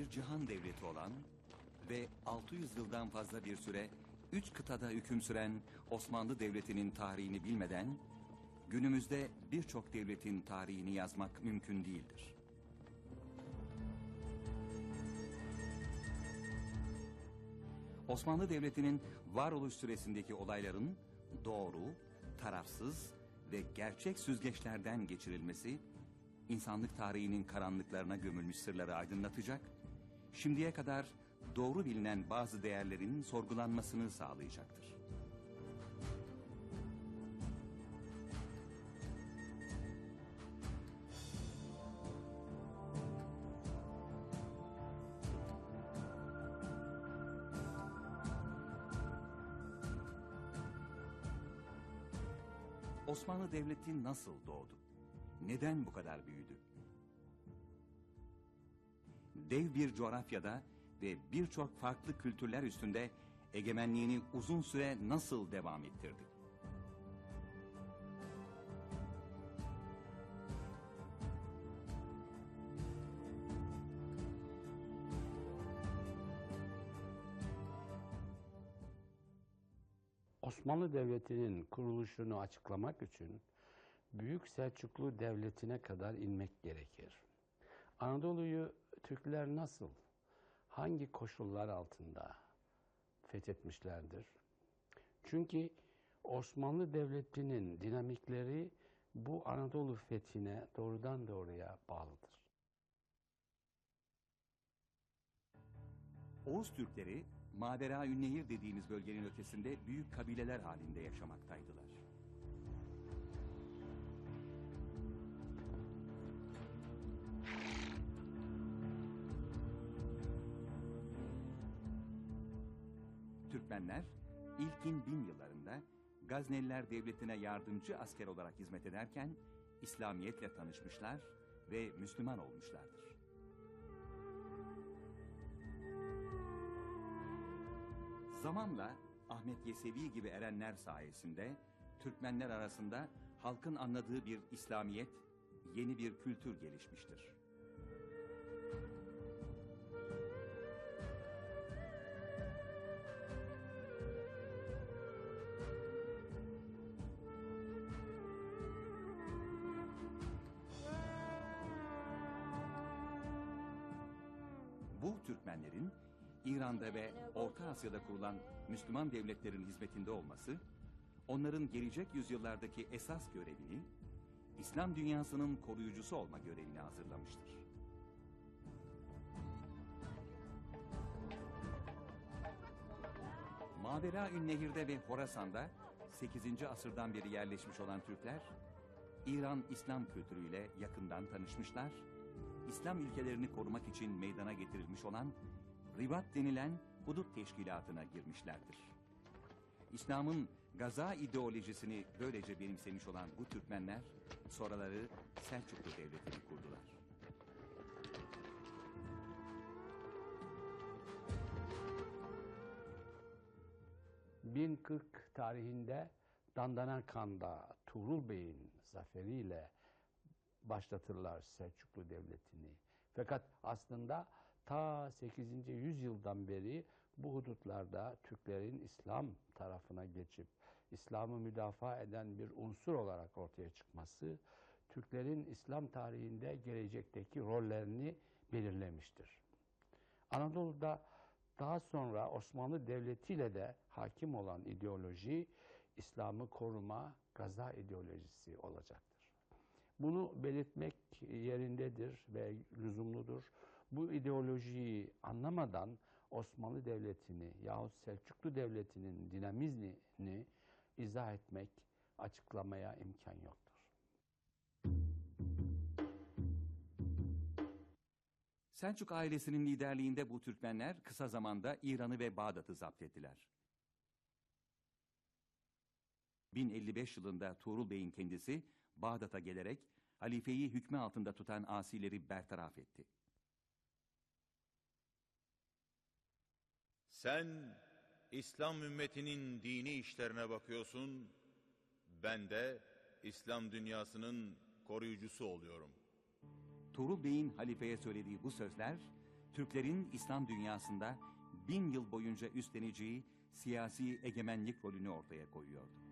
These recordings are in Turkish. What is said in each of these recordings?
bir cihan devleti olan ve 600 yıldan fazla bir süre üç kıtada hüküm süren Osmanlı Devleti'nin tarihini bilmeden günümüzde birçok devletin tarihini yazmak mümkün değildir. Osmanlı Devleti'nin varoluş süresindeki olayların doğru, tarafsız ve gerçek süzgeçlerden geçirilmesi, insanlık tarihinin karanlıklarına gömülmüş sırları aydınlatacak, şimdiye kadar doğru bilinen bazı değerlerin sorgulanmasını sağlayacaktır. Osmanlı Devleti nasıl doğdu? Neden bu kadar büyüdü? Dev bir coğrafyada ve birçok farklı kültürler üstünde egemenliğini uzun süre nasıl devam ettirdi? Osmanlı Devleti'nin kuruluşunu açıklamak için Büyük Selçuklu Devleti'ne kadar inmek gerekir. Anadolu'yu Türkler nasıl, hangi koşullar altında fethetmişlerdir? Çünkü Osmanlı Devleti'nin dinamikleri bu Anadolu fethine doğrudan doğruya bağlıdır. Oğuz Türkleri Ünnehir dediğimiz bölgenin ötesinde büyük kabileler halinde yaşamaktaydılar. Türkmenler ilkin bin yıllarında Gazneliler Devleti'ne yardımcı asker olarak hizmet ederken İslamiyetle tanışmışlar ve Müslüman olmuşlardır. Zamanla Ahmet Yesevi gibi erenler sayesinde Türkmenler arasında halkın anladığı bir İslamiyet, yeni bir kültür gelişmiştir. Türkmenlerin İran'da ve Orta Asya'da kurulan Müslüman devletlerin hizmetinde olması, onların gelecek yüzyıllardaki esas görevini, İslam dünyasının koruyucusu olma görevini hazırlamıştır. Mavera Ünnehir'de ve Horasan'da 8. asırdan beri yerleşmiş olan Türkler, İran İslam kültürüyle yakından tanışmışlar, İslam ülkelerini korumak için meydana getirilmiş olan Ribat denilen hudut teşkilatına girmişlerdir. İslam'ın gaza ideolojisini böylece benimsemiş olan bu Türkmenler, sonraları Selçuklu Devleti'ni kurdular. ...1040 tarihinde Dandanakan'da Tuğrul Bey'in zaferiyle başlatırlar Selçuklu Devleti'ni. Fakat aslında ta 8. yüzyıldan beri bu hudutlarda Türklerin İslam tarafına geçip İslam'ı müdafaa eden bir unsur olarak ortaya çıkması Türklerin İslam tarihinde gelecekteki rollerini belirlemiştir. Anadolu'da daha sonra Osmanlı Devleti ile de hakim olan ideoloji İslam'ı koruma, gaza ideolojisi olacaktır. Bunu belirtmek yerindedir ve lüzumludur. Bu ideolojiyi anlamadan Osmanlı Devleti'ni yahut Selçuklu Devleti'nin dinamizmini izah etmek, açıklamaya imkan yoktur. Selçuk ailesinin liderliğinde bu Türkmenler kısa zamanda İran'ı ve Bağdat'ı zapt ettiler. 1055 yılında Tuğrul Bey'in kendisi Bağdat'a gelerek halifeyi hükmü altında tutan asileri bertaraf etti. Sen İslam ümmetinin dini işlerine bakıyorsun, ben de İslam dünyasının koruyucusu oluyorum. Tuğrul Bey'in halifeye söylediği bu sözler Türklerin İslam dünyasında bin yıl boyunca üstleneceği siyasi egemenlik rolünü ortaya koyuyordu.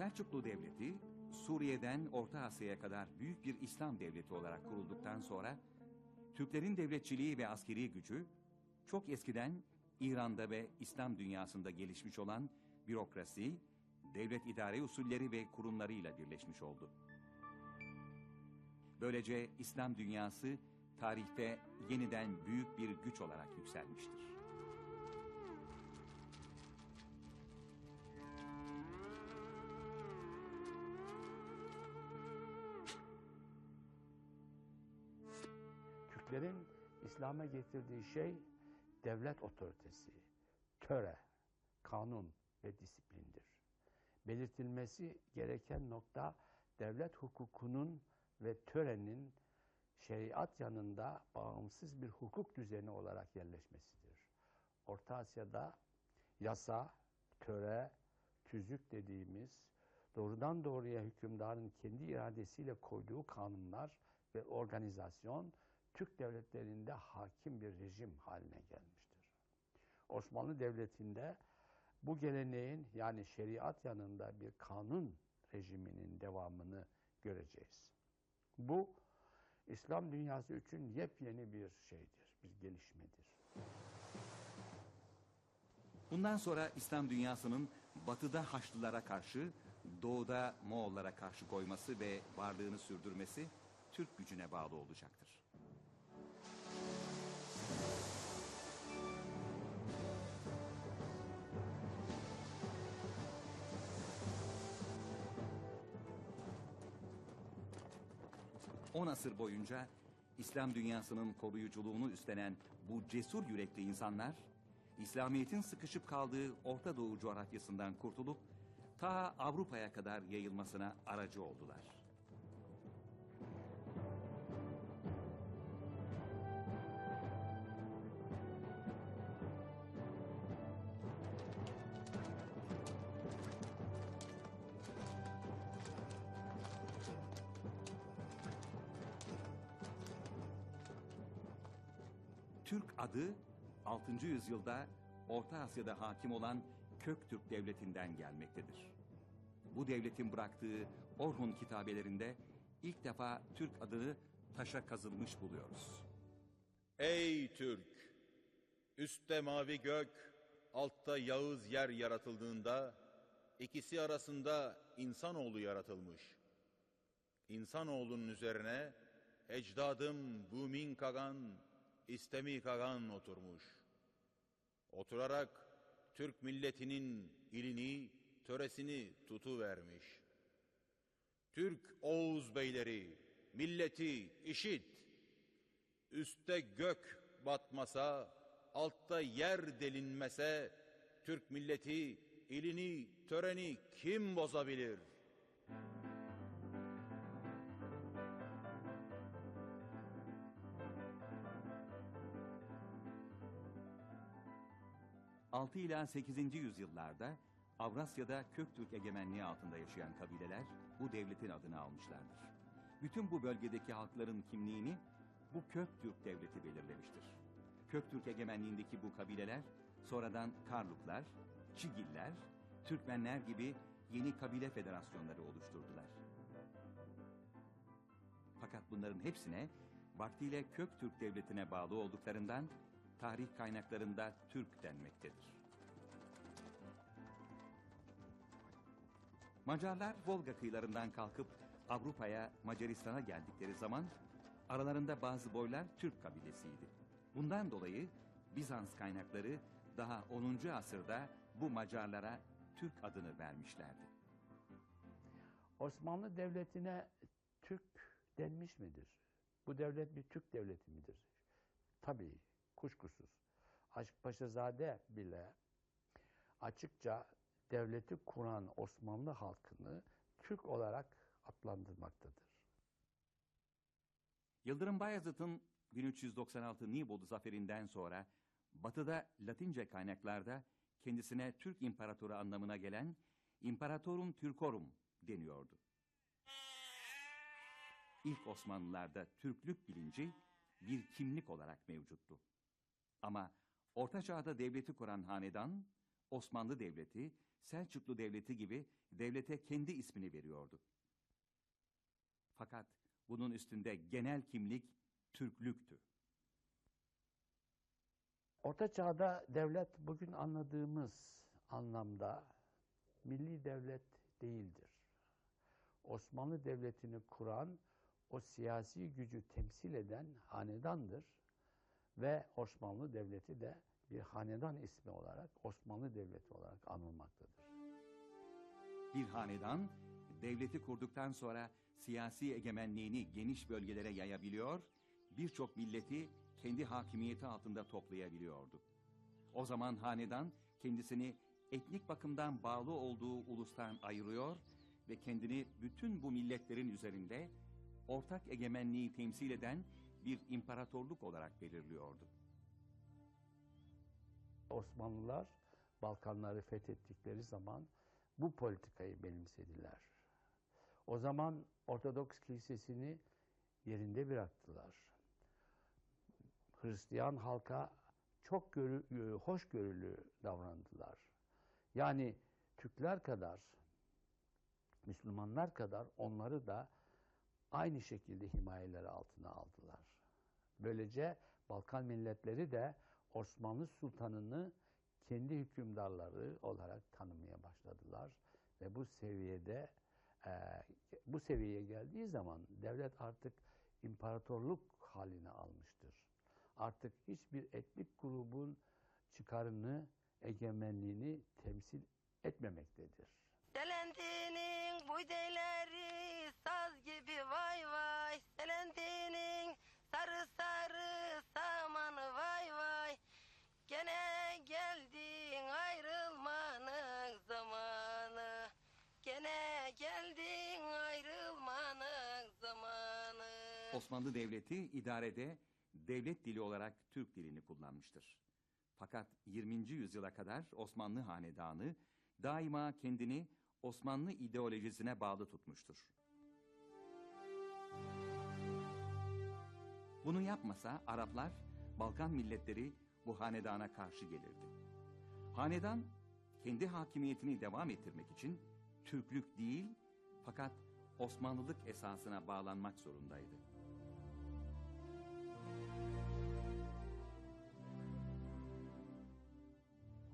Selçuklu Devleti, Suriye'den Orta Asya'ya kadar büyük bir İslam devleti olarak kurulduktan sonra, Türklerin devletçiliği ve askeri gücü, çok eskiden İran'da ve İslam dünyasında gelişmiş olan bürokrasi, devlet idare usulleri ve kurumlarıyla birleşmiş oldu. Böylece İslam dünyası tarihte yeniden büyük bir güç olarak yükselmiştir. Türklerin İslam'a getirdiği şey devlet otoritesi, töre, kanun ve disiplindir. Belirtilmesi gereken nokta devlet hukukunun ve törenin şeriat yanında bağımsız bir hukuk düzeni olarak yerleşmesidir. Orta Asya'da yasa, töre, tüzük dediğimiz doğrudan doğruya hükümdarın kendi iradesiyle koyduğu kanunlar ve organizasyon Türk devletlerinde hakim bir rejim haline gelmiştir. Osmanlı Devleti'nde bu geleneğin yani şeriat yanında bir kanun rejiminin devamını göreceğiz. Bu İslam dünyası için yepyeni bir şeydir, bir gelişmedir. Bundan sonra İslam dünyasının batıda Haçlılara karşı, doğuda Moğollara karşı koyması ve varlığını sürdürmesi Türk gücüne bağlı olacaktır. On asır boyunca İslam dünyasının koruyuculuğunu üstlenen bu cesur yürekli insanlar, İslamiyet'in sıkışıp kaldığı Orta Doğu coğrafyasından kurtulup ta Avrupa'ya kadar yayılmasına aracı oldular. 6. yüzyılda Orta Asya'da hakim olan Köktürk Devleti'nden gelmektedir. Bu devletin bıraktığı Orhun kitabelerinde ilk defa Türk adını taşa kazılmış buluyoruz. Ey Türk! Üstte mavi gök, altta Yağız yer yaratıldığında, ikisi arasında insanoğlu yaratılmış. İnsanoğlunun üzerine ecdadım Bumin Kagan, İstemi Kagan oturmuş. Oturarak Türk milletinin ilini, töresini tutuvermiş. Türk Oğuz beyleri, milleti işit. Üste gök batmasa, altta yer delinmese, Türk milleti ilini, töreni kim bozabilir? Altı ila 8. yüzyıllarda Avrasya'da Köktürk egemenliği altında yaşayan kabileler bu devletin adını almışlardır. Bütün bu bölgedeki halkların kimliğini bu Köktürk devleti belirlemiştir. Köktürk egemenliğindeki bu kabileler sonradan Karluklar, Çigiller, Türkmenler gibi yeni kabile federasyonları oluşturdular. Fakat bunların hepsine vaktiyle Köktürk devletine bağlı olduklarından tarih kaynaklarında Türk denmektedir. Macarlar Volga kıyılarından kalkıp Avrupa'ya, Macaristan'a geldikleri zaman aralarında bazı boylar Türk kabilesiydi. Bundan dolayı Bizans kaynakları daha 10. asırda bu Macarlara Türk adını vermişlerdi. Osmanlı Devleti'ne Türk denmiş midir? Bu devlet bir Türk devleti midir? Tabii, kuşkusuz. Aşkpaşazade bile açıkça devleti kuran Osmanlı halkını Türk olarak adlandırmaktadır. Yıldırım Bayezid'in 1396 Nibolu zaferinden sonra batıda Latince kaynaklarda kendisine Türk İmparatoru anlamına gelen İmparatorum Türkorum deniyordu. İlk Osmanlılarda Türklük bilinci bir kimlik olarak mevcuttu. Ama Orta Çağ'da devleti kuran hanedan, Osmanlı Devleti, Selçuklu Devleti gibi devlete kendi ismini veriyordu. Fakat bunun üstünde genel kimlik Türklüktü. Orta Çağ'da devlet bugün anladığımız anlamda milli devlet değildir. Osmanlı Devleti'ni kuran o siyasi gücü temsil eden hanedandır ve Osmanlı Devleti de bir hanedan ismi olarak Osmanlı Devleti olarak anılmaktadır. Bir hanedan, devleti kurduktan sonra siyasi egemenliğini geniş bölgelere yayabiliyor, birçok milleti kendi hakimiyeti altında toplayabiliyordu. O zaman hanedan kendisini etnik bakımdan bağlı olduğu ulustan ayırıyor ve kendini bütün bu milletlerin üzerinde ortak egemenliği temsil eden bir imparatorluk olarak belirliyordu. Osmanlılar Balkanları fethettikleri zaman bu politikayı benimsediler. O zaman Ortodoks Kilisesini yerinde bıraktılar. Hristiyan halka çok görü, e, hoşgörülü davrandılar. Yani Türkler kadar, Müslümanlar kadar onları da aynı şekilde himayeleri altına aldılar. Böylece Balkan milletleri de Osmanlı Sultanını kendi hükümdarları olarak tanımaya başladılar ve bu seviyede e, bu seviyeye geldiği zaman devlet artık imparatorluk haline almıştır. Artık hiçbir etnik grubun çıkarını, egemenliğini temsil etmemektedir. Selentinin buydeleri saz gibi vay vay Selentinin sarı sarı samanı vay vay Gene geldin ayrılmanın zamanı Gene geldin ayrılmanın zamanı Osmanlı Devleti idarede devlet dili olarak Türk dilini kullanmıştır. Fakat 20. yüzyıla kadar Osmanlı hanedanı daima kendini Osmanlı ideolojisine bağlı tutmuştur. Bunu yapmasa Araplar, Balkan milletleri bu hanedana karşı gelirdi. Hanedan kendi hakimiyetini devam ettirmek için Türklük değil fakat Osmanlılık esasına bağlanmak zorundaydı.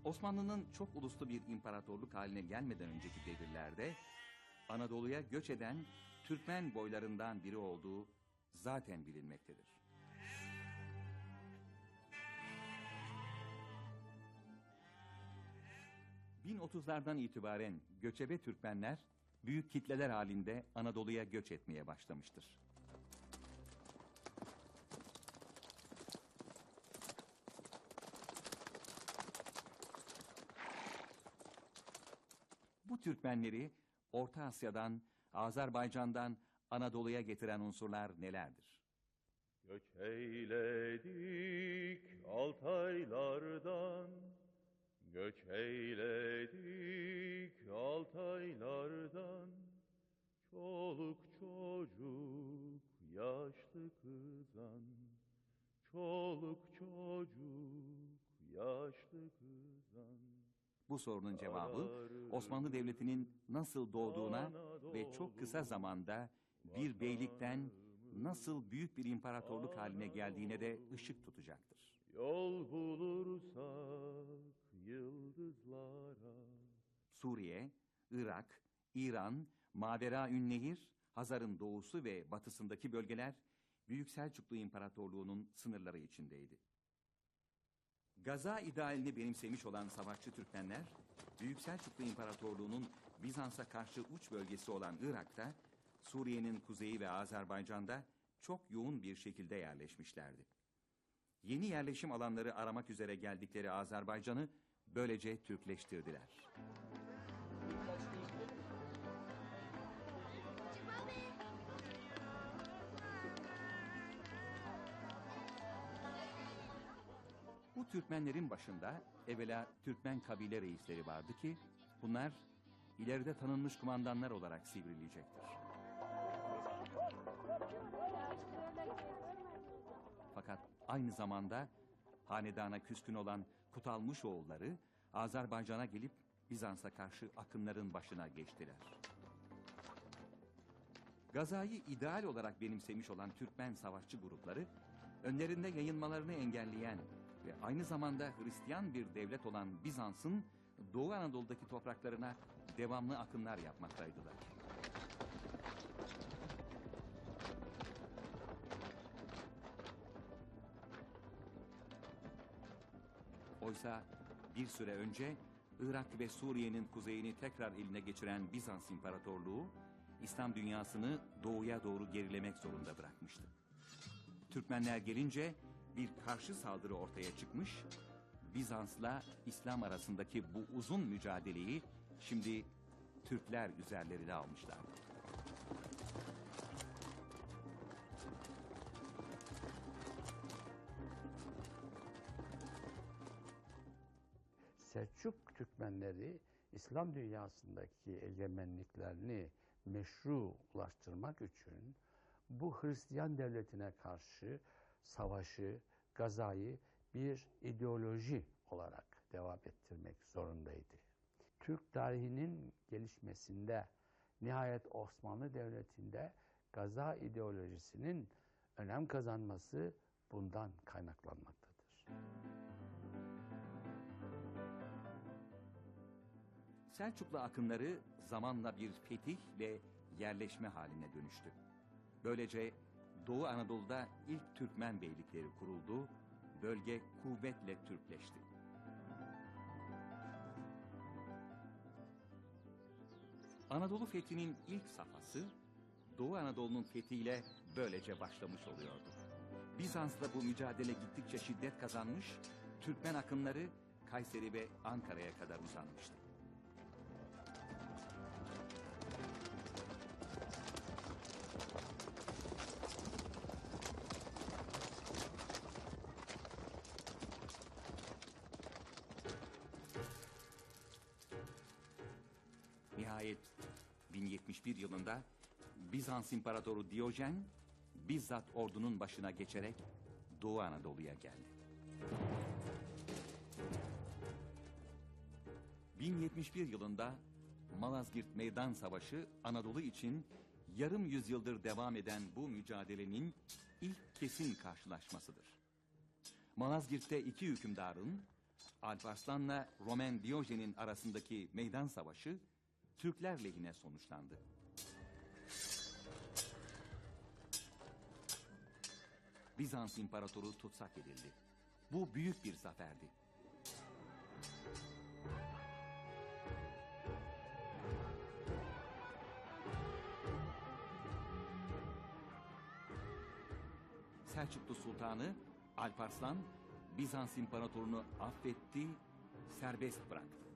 Osmanlı'nın çok uluslu bir imparatorluk haline gelmeden önceki devirlerde Anadolu'ya göç eden Türkmen boylarından biri olduğu zaten bilinmektedir. ...1030'lardan itibaren göçebe Türkmenler... ...büyük kitleler halinde Anadolu'ya göç etmeye başlamıştır. Bu Türkmenleri Orta Asya'dan, Azerbaycan'dan Anadolu'ya getiren unsurlar nelerdir? Göç eyledik Altaylardan, göç eyledik Altaylardan. Çoluk çocuk yaşlı kızan, çoluk çocuk yaşlı kızan. Bu sorunun cevabı Osmanlı Devleti'nin nasıl doğduğuna ve çok kısa zamanda bir beylikten nasıl büyük bir imparatorluk haline geldiğine de ışık tutacaktır. Yol bulursak yıldızlara Suriye, Irak, İran, Mavera Ünnehir, Hazar'ın doğusu ve batısındaki bölgeler Büyük Selçuklu İmparatorluğu'nun sınırları içindeydi. Gaza idealini benimsemiş olan savaşçı Türkmenler, Büyük Selçuklu İmparatorluğu'nun Bizans'a karşı uç bölgesi olan Irak'ta, Suriye'nin kuzeyi ve Azerbaycan'da çok yoğun bir şekilde yerleşmişlerdi. Yeni yerleşim alanları aramak üzere geldikleri Azerbaycan'ı böylece Türkleştirdiler. Türkmenlerin başında evvela Türkmen kabile reisleri vardı ki bunlar ileride tanınmış kumandanlar olarak sivrilecektir. Fakat aynı zamanda hanedana küskün olan Kutalmış oğulları Azerbaycan'a gelip Bizans'a karşı akınların başına geçtiler. Gazayı ideal olarak benimsemiş olan Türkmen savaşçı grupları önlerinde yayılmalarını engelleyen ve aynı zamanda Hristiyan bir devlet olan Bizans'ın Doğu Anadolu'daki topraklarına devamlı akınlar yapmaktaydılar. Oysa bir süre önce Irak ve Suriye'nin kuzeyini tekrar eline geçiren Bizans İmparatorluğu, İslam dünyasını doğuya doğru gerilemek zorunda bırakmıştı. Türkmenler gelince bir karşı saldırı ortaya çıkmış, Bizans'la İslam arasındaki bu uzun mücadeleyi şimdi Türkler üzerlerine almışlardı. Selçuk Türkmenleri İslam dünyasındaki egemenliklerini meşrulaştırmak için bu Hristiyan devletine karşı savaşı, gazayı bir ideoloji olarak devam ettirmek zorundaydı. Türk tarihinin gelişmesinde nihayet Osmanlı Devleti'nde gaza ideolojisinin önem kazanması bundan kaynaklanmaktadır. Selçuklu akınları zamanla bir fetih ve yerleşme haline dönüştü. Böylece Doğu Anadolu'da ilk Türkmen beylikleri kuruldu, bölge kuvvetle Türkleşti. Anadolu fethinin ilk safhası Doğu Anadolu'nun fethiyle böylece başlamış oluyordu. Bizans'la bu mücadele gittikçe şiddet kazanmış, Türkmen akınları Kayseri ve Ankara'ya kadar uzanmıştı. Bizans İmparatoru Diyojen bizzat ordunun başına geçerek Doğu Anadolu'ya geldi. 1071 yılında Malazgirt Meydan Savaşı Anadolu için yarım yüzyıldır devam eden bu mücadelenin ilk kesin karşılaşmasıdır. Malazgirt'te iki hükümdarın Alparslan'la Roman Diyojen'in arasındaki meydan savaşı Türkler lehine sonuçlandı. Bizans İmparatoru tutsak edildi. Bu büyük bir zaferdi. Selçuklu Sultanı Alparslan Bizans İmparatorunu affetti, serbest bıraktı.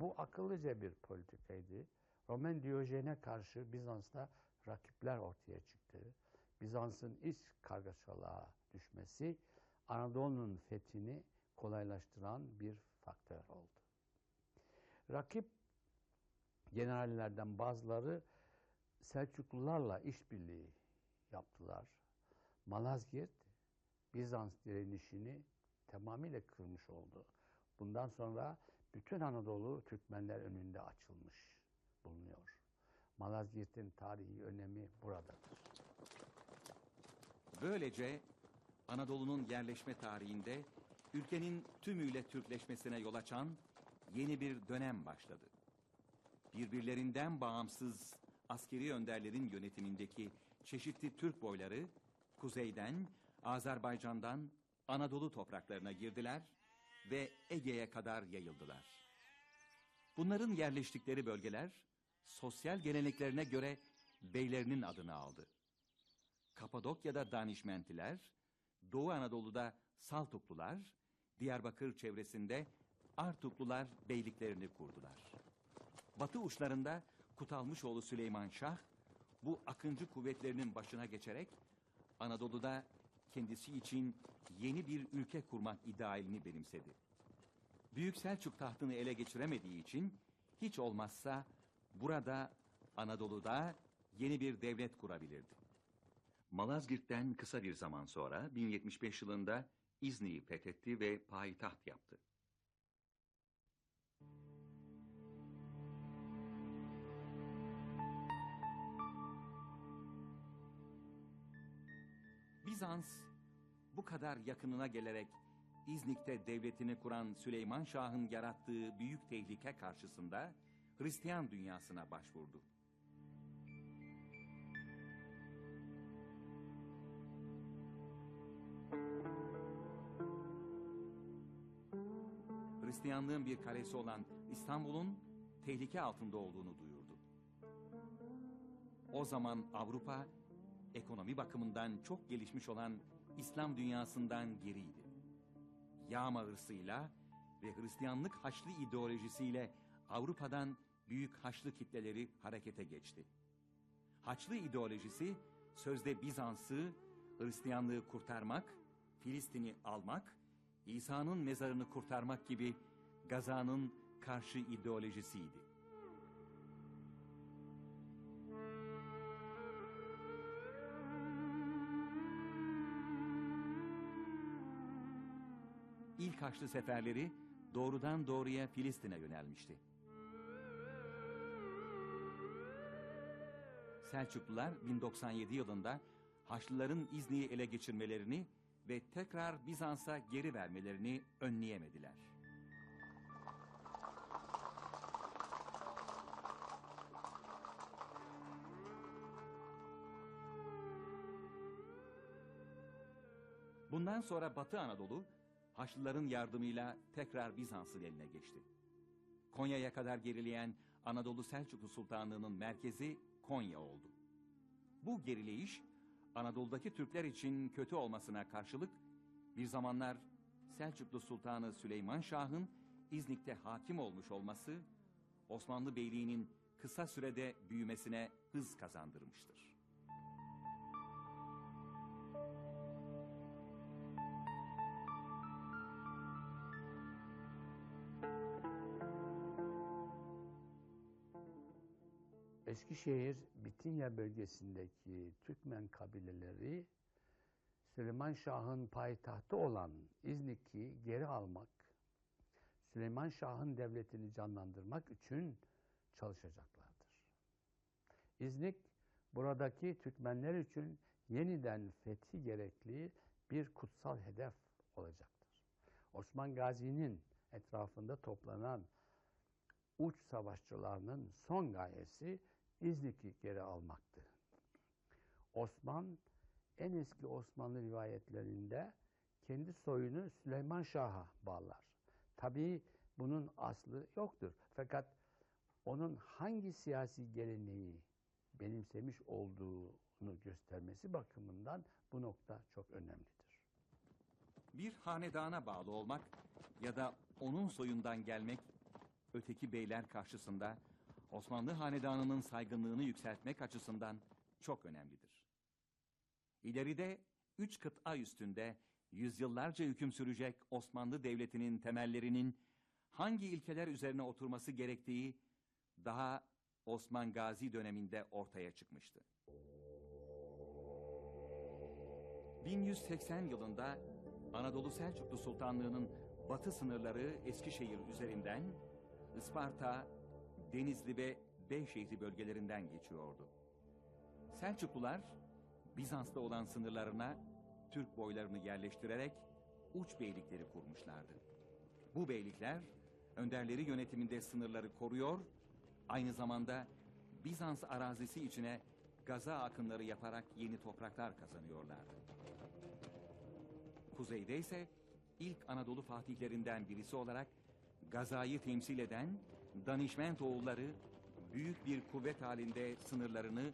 Bu akıllıca bir politikaydı. Roman Diyojen'e karşı Bizans'ta rakipler ortaya çıktı. Bizans'ın iç kargaşalığa düşmesi Anadolu'nun fethini kolaylaştıran bir faktör oldu. Rakip generallerden bazıları Selçuklularla işbirliği yaptılar. Malazgirt Bizans direnişini tamamıyla kırmış oldu. Bundan sonra bütün Anadolu Türkmenler önünde açılmış bulunuyor. Malazgirt'in tarihi önemi buradadır. Böylece Anadolu'nun yerleşme tarihinde ülkenin tümüyle Türkleşmesine yol açan yeni bir dönem başladı. Birbirlerinden bağımsız askeri önderlerin yönetimindeki çeşitli Türk boyları kuzeyden, Azerbaycan'dan Anadolu topraklarına girdiler ve Ege'ye kadar yayıldılar. Bunların yerleştikleri bölgeler sosyal geleneklerine göre beylerinin adını aldı. Kapadokya'da Danişmentiler, Doğu Anadolu'da Saltuklular, Diyarbakır çevresinde Artuklular beyliklerini kurdular. Batı uçlarında Kutalmışoğlu Süleyman Şah bu akıncı kuvvetlerinin başına geçerek Anadolu'da kendisi için yeni bir ülke kurmak idealini benimsedi. Büyük Selçuk tahtını ele geçiremediği için hiç olmazsa burada Anadolu'da yeni bir devlet kurabilirdi. Malazgirt'ten kısa bir zaman sonra 1075 yılında İzni'yi fethetti ve payitaht yaptı. Bizans bu kadar yakınına gelerek İznik'te devletini kuran Süleyman Şah'ın yarattığı büyük tehlike karşısında Hristiyan dünyasına başvurdu. Hristiyanlığın bir kalesi olan İstanbul'un tehlike altında olduğunu duyurdu. O zaman Avrupa ekonomi bakımından çok gelişmiş olan İslam dünyasından geriydi. Yağma hırsıyla ve Hristiyanlık haçlı ideolojisiyle Avrupa'dan büyük haçlı kitleleri harekete geçti. Haçlı ideolojisi sözde Bizans'ı, Hristiyanlığı kurtarmak, Filistin'i almak, İsa'nın mezarını kurtarmak gibi Gaza'nın karşı ideolojisiydi. İlk Haçlı seferleri doğrudan doğruya Filistin'e yönelmişti. Selçuklular 1097 yılında Haçlıların İzni'yi ele geçirmelerini ve tekrar Bizans'a geri vermelerini önleyemediler. Bundan sonra Batı Anadolu Haçlıların yardımıyla tekrar Bizans'ın eline geçti. Konya'ya kadar gerileyen Anadolu Selçuklu Sultanlığı'nın merkezi Konya oldu. Bu gerileyiş Anadolu'daki Türkler için kötü olmasına karşılık bir zamanlar Selçuklu Sultanı Süleyman Şah'ın İznik'te hakim olmuş olması Osmanlı Beyliği'nin kısa sürede büyümesine hız kazandırmıştır. Eskişehir, Bitinya bölgesindeki Türkmen kabileleri Süleyman Şah'ın payitahtı olan İznik'i geri almak, Süleyman Şah'ın devletini canlandırmak için çalışacaklardır. İznik, buradaki Türkmenler için yeniden fethi gerekli bir kutsal hedef olacaktır. Osman Gazi'nin etrafında toplanan uç savaşçılarının son gayesi İznik'i geri almaktı. Osman en eski Osmanlı rivayetlerinde kendi soyunu Süleyman Şah'a bağlar. Tabii bunun aslı yoktur. Fakat onun hangi siyasi geleneği benimsemiş olduğunu göstermesi bakımından bu nokta çok önemlidir. Bir hanedana bağlı olmak ya da onun soyundan gelmek öteki beyler karşısında Osmanlı hanedanının saygınlığını yükseltmek açısından çok önemlidir. İleride üç kıta üstünde yüzyıllarca hüküm sürecek Osmanlı Devleti'nin temellerinin hangi ilkeler üzerine oturması gerektiği daha Osman Gazi döneminde ortaya çıkmıştı. 1180 yılında Anadolu Selçuklu Sultanlığı'nın batı sınırları Eskişehir üzerinden Isparta, Denizli ve Beyşehri bölgelerinden geçiyordu. Selçuklular Bizans'ta olan sınırlarına Türk boylarını yerleştirerek uç beylikleri kurmuşlardı. Bu beylikler önderleri yönetiminde sınırları koruyor, aynı zamanda Bizans arazisi içine gaza akınları yaparak yeni topraklar kazanıyorlardı. Kuzeyde ise ilk Anadolu fatihlerinden birisi olarak Gaza'yı temsil eden Danişment oğulları büyük bir kuvvet halinde sınırlarını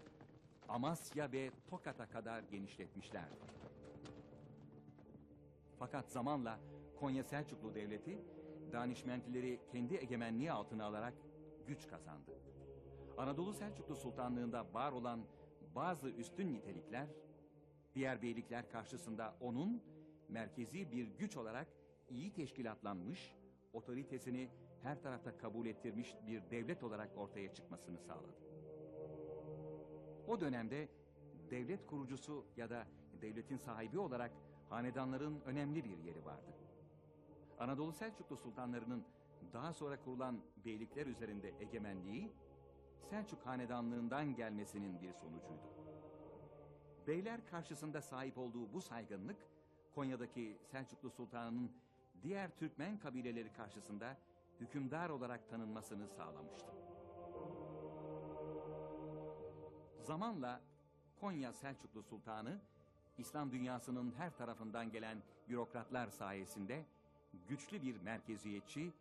Amasya ve Tokat'a kadar genişletmişlerdi. Fakat zamanla Konya Selçuklu Devleti Danişmentlileri kendi egemenliği altına alarak güç kazandı. Anadolu Selçuklu Sultanlığında var olan bazı üstün nitelikler Diğer beylikler karşısında onun merkezi bir güç olarak iyi teşkilatlanmış, otoritesini her tarafta kabul ettirmiş bir devlet olarak ortaya çıkmasını sağladı. O dönemde devlet kurucusu ya da devletin sahibi olarak hanedanların önemli bir yeri vardı. Anadolu Selçuklu sultanlarının daha sonra kurulan beylikler üzerinde egemenliği Selçuk hanedanlığından gelmesinin bir sonucuydu. Beyler karşısında sahip olduğu bu saygınlık Konya'daki Selçuklu sultanının diğer Türkmen kabileleri karşısında hükümdar olarak tanınmasını sağlamıştı. Zamanla Konya Selçuklu Sultanı, İslam dünyasının her tarafından gelen bürokratlar sayesinde güçlü bir merkeziyetçi,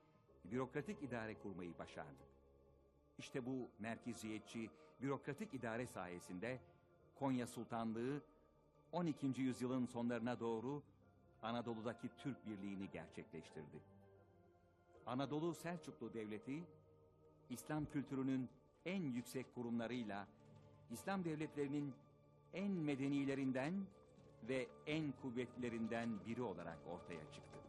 bürokratik idare kurmayı başardı. İşte bu merkeziyetçi, bürokratik idare sayesinde Konya Sultanlığı 12. yüzyılın sonlarına doğru Anadolu'daki Türk Birliği'ni gerçekleştirdi. Anadolu Selçuklu Devleti, İslam kültürünün en yüksek kurumlarıyla İslam devletlerinin en medenilerinden ve en kuvvetlilerinden biri olarak ortaya çıktı.